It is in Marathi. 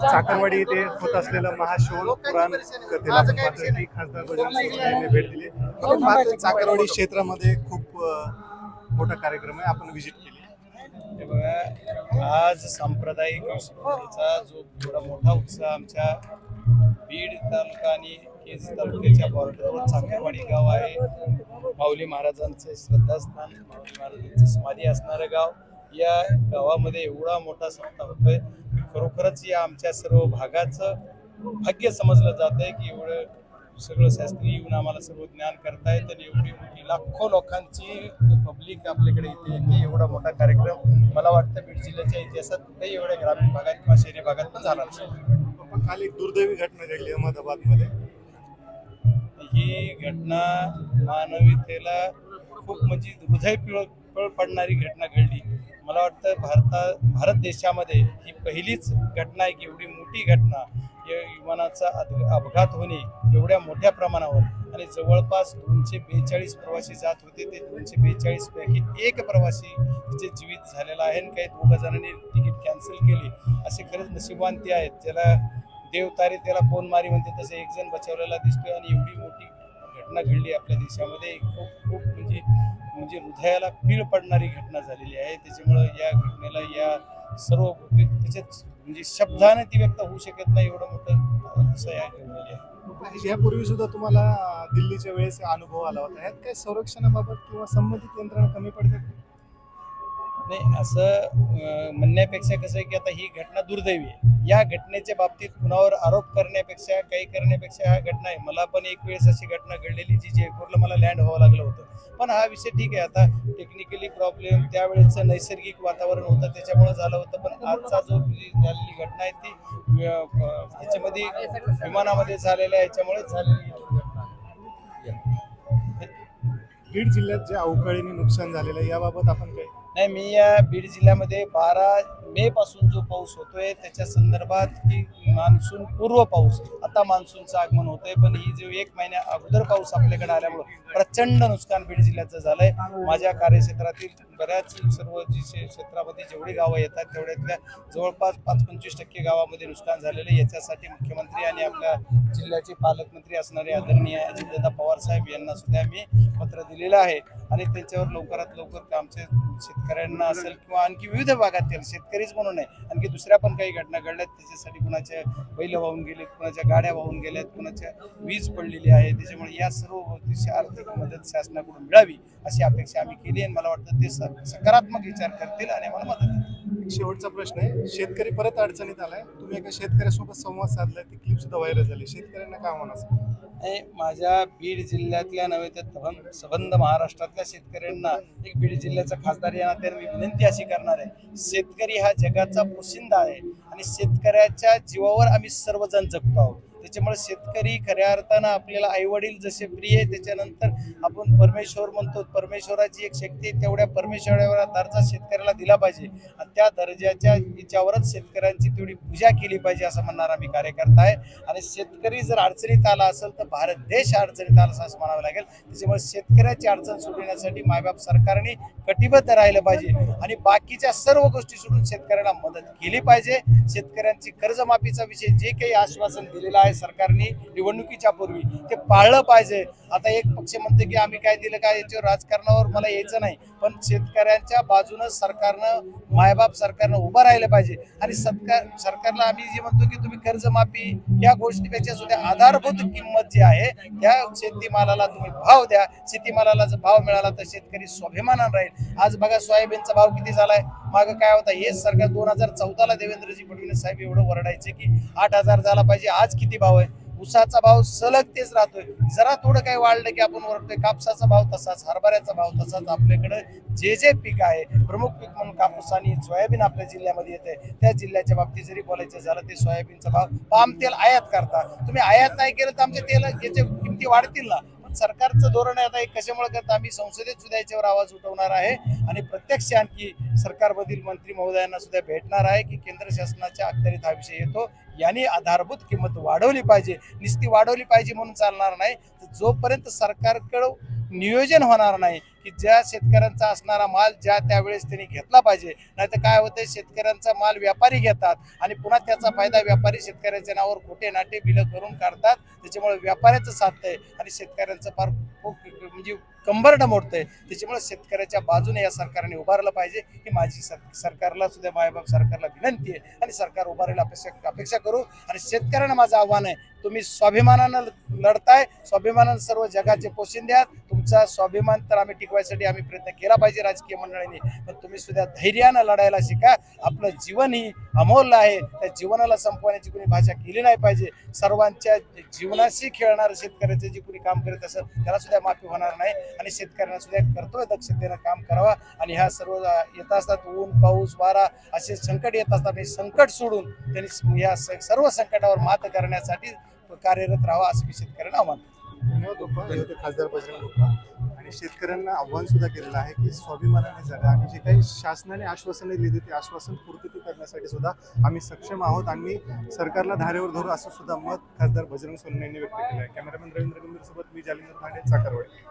चाकरवाडी येथे होत असलेलं महाशिवन पुराण कथेला खासदार बजरंग सोनवणे यांनी भेट दिली. पाहतोय चाकरवाडी क्षेत्रामध्ये खूप मोठा कार्यक्रम आहे. आपण व्हिजिट केली. हे बघा आज सांप्रदायिक शिवसेनेचा जो थोडा मोठा उत्साह आमच्या बीड तालुका आणि केज तालुक्याच्या बॉर्डरवर चाकरवाडी गाव आहे. माऊली महाराजांचे श्रद्धास्थान माऊली महाराजांची समाधी असणारं गाव. या गावामध्ये एवढा मोठा सप्ताह होतोय. खरोखरच या आमच्या सर्व भागाचं भाग्य समजलं जात आहे की एवढं सगळं शास्त्री येऊन आम्हाला सर्व ज्ञान करतायत आणि एवढी मोठी लाखो लोकांची पब्लिक आपल्याकडे इथे येते. एवढा मोठा कार्यक्रम मला वाटतं बीड जिल्ह्याच्या इतिहासात काही एवढ्या ग्रामीण भागात किंवा शहरी भागात पण झाला नसेल. काल एक दुर्दैवी घटना घडली अहमदाबादमध्ये. ही घटना मानवीयतेला खूप म्हणजे हृदय पिळ पिळ पडणारी घटना घडली. मला वाटतं भारता भारत देशामध्ये ही पहिलीच घटना आहे की एवढी मोठी घटना या विमानाचा अद- अपघात होणे एवढ्या मोठ्या प्रमाणावर. आणि जवळपास दोनशे बेचाळीस प्रवासी जात होते. ते दोनशे बेचाळीस पैकी एक प्रवासी तिथे जीवित झालेला आहे आणि काही दोघं जणांनी तिकीट कॅन्सल केली. असे खरंच नशिबांती आहेत. ज्याला देवतारी त्याला कोण मारी म्हणते तसे एक जण बचावलेला दिसतोय आणि एवढी मोठी घटना घडली आपल्या देशामध्ये. खूप खूप म्हणजे म्हणजे हृदयाला पीळ पडणारी घटना झालेली आहे. त्याच्यामुळं या घटनेला या सर्व त्याच्यात म्हणजे शब्दाने ती व्यक्त होऊ शकत नाही एवढं मोठं असं या घडलेली आहे. यापूर्वी सुद्धा तुम्हाला दिल्लीच्या वेळेस अनुभव आला होता. यात काय संरक्षणाबाबत किंवा संबंधित यंत्रणा कमी पडते नाही असं म्हणण्यापेक्षा कसं आहे की आता ही घटना दुर्दैवी आहे. या घटनेच्या बाबतीत कुणावर आरोप करण्यापेक्षा काही करण्यापेक्षा हा घटना आहे. मला पण एक वेळेस अशी घटना घडलेली जी जयपूरला मला लँड व्हावं लागलं होतं. पण हा विषय ठीक आहे. आता टेक्निकली प्रॉब्लेम त्यावेळेचं नैसर्गिक वातावरण होतं त्याच्यामुळे झालं होतं. पण आजचा जो झालेली घटना आहे ती ह्याच्यामध्ये विमानामध्ये झालेल्या ह्याच्यामुळे झालेली बीड जिल्ह्यात जे अवकाळीने नुकसान झालेलं आहे याबाबत आपण काही नाही मी या बीड जिल्ह्यामध्ये बारा मे पासून जो पाऊस होतोय त्याच्या संदर्भात की मान्सून पूर्व पाऊस आता मान्सूनचं आगमन होतंय पण ही जो एक महिन्या अगोदर पाऊस आपल्याकडे आल्यामुळं प्रचंड नुकसान बीड जिल्ह्याचं झालंय. माझ्या कार्यक्षेत्रातील बऱ्याच सर्व जी क्षेत्रामध्ये जेवढी गावं येतात तेवढ्यातल्या जवळपास पाच पंचवीस टक्के गावामध्ये नुकसान झालेलं आहे. याच्यासाठी मुख्यमंत्री आणि आपल्या जिल्ह्याचे पालकमंत्री असणारे आदरणीय अजितदादा पवार साहेब यांना सुद्धा मी पत्र दिलेलं आहे. आणि त्यांच्यावर लवकरात लवकर आमचे शेतकऱ्यांना असेल किंवा आणखी विविध भागातील शेतकरीच म्हणून नाही आणखी दुसऱ्या पण काही घटना घडल्यात त्याच्यासाठी कुणाच्या बैल वाहून गेले कुणाच्या गाड्या वाहून गेल्यात कुणाच्या वीज पडलेली आहे त्याच्यामुळे या सर्व गोष्टीची आर्थिक मदत शासनाकडून मिळावी अशी अपेक्षा आम्ही केली आणि मला वाटतं ते स- सकारात्मक विचार करतील आणि आम्हाला मदत करतील शेवटचा प्रश्न आहे शेतकरी परत अडचणीत आलाय. तुम्ही एका शेतकऱ्यासोबत संवाद साधलाय ती क्लिप सुद्धा व्हायरल झाली. शेतकऱ्यांना काय आणि माझ्या बीड जिल्ह्यातल्या नव्हे तर सबंध सबंध महाराष्ट्रातल्या शेतकऱ्यांना एक बीड जिल्ह्याचा खासदार या नात्याने मी विनंती अशी करणार आहे. शेतकरी हा जगाचा पोशिंदा आहे आणि शेतकऱ्याच्या जीवावर आम्ही सर्वजण जगतो आहोत. त्याच्यामुळे शेतकरी खऱ्या अर्थानं आपल्याला आईवडील जसे प्रिय आहे त्याच्यानंतर आपण परमेश्वर म्हणतो परमेश्वराची एक शक्ती तेवढ्या परमेश्वरावर दर्जा शेतकऱ्याला दिला पाहिजे. आणि त्या दर्जाच्या याच्यावरच शेतकऱ्यांची तेवढी पूजा केली पाहिजे असं म्हणणारा मी कार्यकर्ता आहे. आणि शेतकरी जर अडचणीत आला असेल तर भारत देश अडचणीत आला असं म्हणावं लागेल. त्याच्यामुळे शेतकऱ्याची अडचण सोडवण्यासाठी मायबाप सरकारने कटिबद्ध राहिलं पाहिजे. आणि बाकीच्या सर्व गोष्टी सोडून शेतकऱ्याला मदत केली पाहिजे. शेतकऱ्यांची कर्जमाफीचा विषय जे काही आश्वासन दिलेलं आहे सरकारने निवडणुकीच्या पूर्वी. ते पाळलं पाहिजे. आता एक पक्ष म्हणते की आम्ही काय दिलं काय याच्यावर राजकारणावर मला यायचं नाही. पण शेतकऱ्यांच्या बाजूनं सरकारनं मायबाप सरकारनं उभं राहिलं पाहिजे. आणि सरकार सरकारला आम्ही जे म्हणतो की तुम्ही कर्जमाफी या गोष्टीपेक्षा सुद्धा आधारभूत किंमत जी आहे त्या शेतीमालाला तुम्ही भाव द्या. शेतीमालाला जर भाव मिळाला तर शेतकरी स्वाभिमानानं राहील. आज बघा सोयाबीनचा भाव किती झालाय? मागं काय होता हेच सरकार दोन हजार चौदाला देवेंद्रजी फडणवीस साहेब एवढं वरडायचे की आठ हजार झाला पाहिजे आज किती भाव आहे? उसाचा भाव सलग तेच राहतोय. जरा थोडं काही वाढलं की आपण ओरडतोय कापसाचा भाव तसाच हरभऱ्याचा भाव तसाच आपल्याकडे जे जे पीक आहे प्रमुख पीक म्हणून कापूस आणि सोयाबीन आपल्या जिल्ह्यामध्ये येते त्या जिल्ह्याच्या बाबतीत जरी बोलायचं झालं ते सोयाबीनचा भाव पाम तेल आयात करता. तुम्ही आयात नाही केलं तर आमच्या तेल याच्या किमती वाढतील ना. सरकारचं धोरण आता हे कशामुळे करता? आम्ही संसदेत सुद्धा याच्यावर आवाज उठवणार आहे. आणि प्रत्यक्ष आणखी सरकारमधील मंत्री महोदयांना सुद्धा भेटणार आहे की केंद्र शासनाच्या अखत्यारीत हा विषय येतो. यांनी आधारभूत किंमत वाढवली पाहिजे. निस्ती वाढवली पाहिजे म्हणून चालणार नाही. तर जोपर्यंत सरकारकडं नियोजन होणार नाही की ज्या शेतकऱ्यांचा असणारा माल ज्या त्यावेळेस त्यांनी घेतला पाहिजे नाहीतर काय होतंय शेतकऱ्यांचा माल व्यापारी घेतात आणि पुन्हा त्याचा फायदा व्यापारी शेतकऱ्याच्या नावावर खोटे नाटे बिलं करून काढतात. त्याच्यामुळे व्यापाऱ्याचं साधतंय आणि शेतकऱ्यांचं फार खूप म्हणजे कंबरडा मोडतंय त्याच्यामुळे शेतकऱ्याच्या बाजूने या सरकारने उभारलं पाहिजे. ही माझी सर सरकारला सुद्धा मायबाप सरकारला विनंती आहे. आणि सरकार उभारायला अपेक्षा अपेक्षा करू. आणि शेतकऱ्यांना माझं आव्हान आहे. तुम्ही स्वाभिमानानं लढताय. स्वाभिमानानं सर्व जगाचे पोषण द्या तुमचा स्वाभिमान तर आम्ही टिकवायसाठी आम्ही प्रयत्न केला पाहिजे राजकीय मंडळांनी. पण तुम्ही सुद्धा धैर्यानं लढायला शिका. आपलं जीवन ही अमोल आहे. त्या जीवनाला संपवण्याची कोणी भाषा केली नाही पाहिजे. सर्वांच्या जीवनाशी खेळणारं शेतकऱ्याचं जे कोणी काम करत असेल त्याला सुद्धा माफी होणार नाही. आणि शेतकऱ्यांना सुद्धा कर्तव्य दक्षतेनं काम करावा. आणि ह्या सर्व येत असतात ऊन पाऊस वारा असे संकट येत असतात. आणि संकट सोडून त्यांनी या स- सर्व संकटावर मात करण्यासाठी कार्यरत राहावा असं मी शेतकऱ्यांना आव्हान होते खासदार बजरंग आणि शेतकऱ्यांना आव्हान सुद्धा केलेलं आहे की स्वाभिमानाने जगा आणि जे काही शासनाने आश्वासने दिली ते आश्वासन पूर्तती करण्यासाठी सुद्धा आम्ही सक्षम आहोत. आणि सरकारला धारेवर धरू असं सुद्धा मत खासदार बजरंग सोनने व्यक्त केलं आहे. कॅमेरामॅन रवींद्र गंभीर सोबत मी जालिंदर पांडे चाकरवाडी.